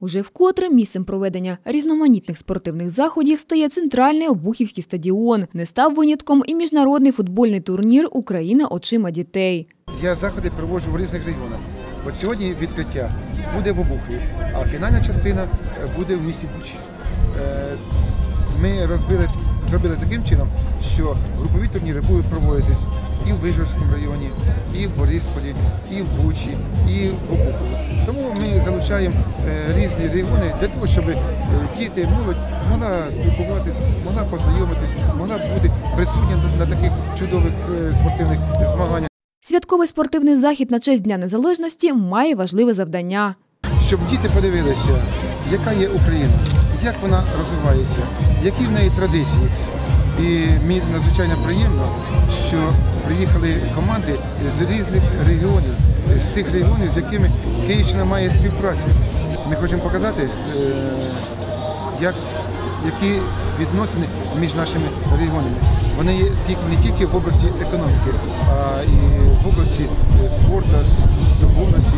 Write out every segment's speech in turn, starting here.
Уже вкотре місцем проведення різноманітних спортивних заходів стає центральний Обухівський стадіон. Не став винятком і міжнародний футбольний турнір Україна очима дітей. Я заходи проводжу в різних регіонах. От сьогодні відкриття буде в Обухові, а фінальна частина е, буде в місті Бучі. Е, Ми розбили, зробили таким чином, що групові турніри будуть проводитись і в Вижгородському районі, в Борисполі, і в Бучі, і в Обухові. Тому ми залучаємо е, різні регіони для того, щоб е, діти, молодь могла спілкуватись, могла познайомитись, могла бути присутня на- таких чудових е, спортивних змаганнях. Святковий спортивний захід на честь Дня Незалежності має важливе завдання. щоб діти подивилися, яка є Україна, як вона розвивається, які в неї традиції. І мені надзвичайно приємно, що приїхали команди з різних регіонів, з тих регіонів, з якими Київщина має співпрацю. Ми хочемо показати, е, як, які відносини між нашими регіонами. Вони є не тільки в області економіки, а і в області е, спорту, духовності.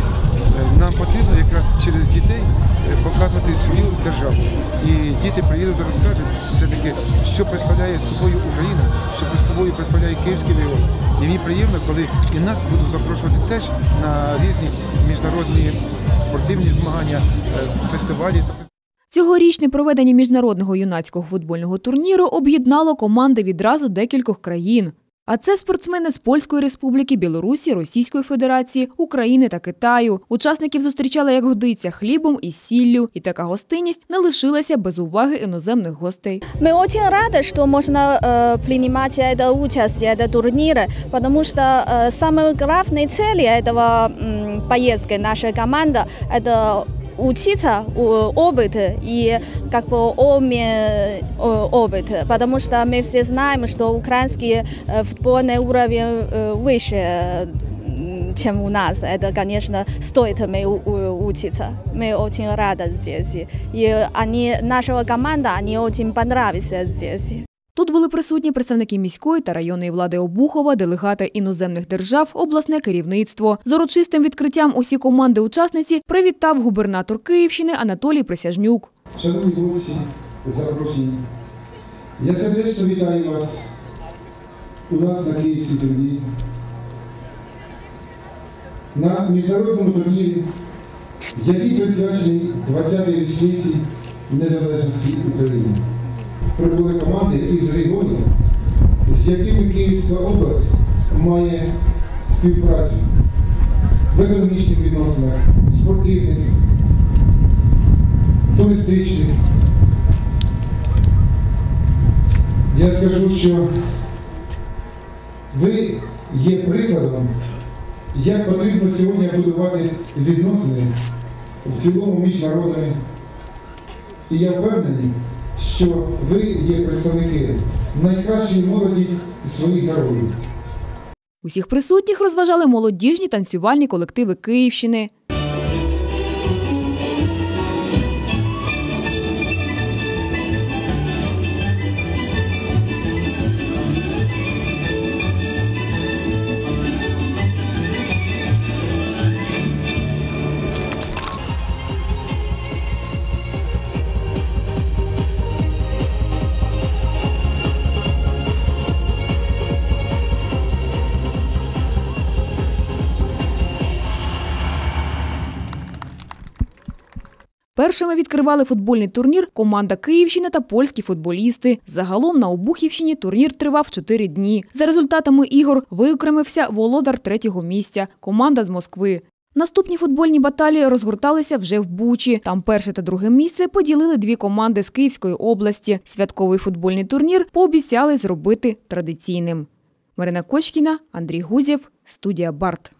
Е, Нам потрібно якраз через дітей е, показувати свою державу. І діти приїдуть і розкажуть все-таки, що представляє собою Україна, що собою представляє Київський регіон. І мені приємно, коли і нас будуть запрошувати теж на різні міжнародні спортивні змагання, е, фестивалі Цьогорічне проведення міжнародного юнацького футбольного турніру об'єднало команди відразу декількох країн. А це спортсмени з Польської республіки, Білорусі, Російської Федерації, України та Китаю. Учасників зустрічали як годиться хлібом і сіллю, і така гостинність не лишилася без уваги іноземних гостей. Мы очень рады, что можно э, принимать это участие, это турниры, потому что э, самой главной целью этого учиться опыт и как бы обмен э, опыт, потому что мы все знаем, что украинский э, футбольный уровень э, выше чем у нас. Это, конечно, стоит мы учиться. Мы очень рады здесь. И они, нашего команда, они очень понравились здесь. Тут були присутні представники міської та районної влади Обухова, делегати іноземних держав, обласне керівництво. З урочистим відкриттям усі команди-учасниці привітав губернатор Київщини Анатолій Присяжнюк. Шановні гості, запрошені, я сердечно вітаю вас у нас на Київській землі, на міжнародному турнірі, який присвячений 20-й річниці незалежності України. Прибули команди із регіонів, з якими Київська область має співпрацю в економічних відносинах, спортивних, туристичних. Я скажу, що ви є прикладом, як потрібно сьогодні будувати відносини в цілому між народами. І я впевнений, що ви є представники найкращої молоді своїх народів. Усіх присутніх розважали молодіжні танцювальні колективи Київщини. Першими відкривали футбольний турнір команда Київщини та польські футболісти. Загалом на Обухівщині турнір тривав 4 дні. За результатами ігор виокремився володар третього місця команда з Москви. Наступні футбольні баталії розгорталися вже в Бучі. Там перше та друге місце поділили дві команди з Київської області. Святковий футбольний турнір пообіцяли зробити традиційним. Марина Кочкіна, Андрій Гузєв, студія Барт.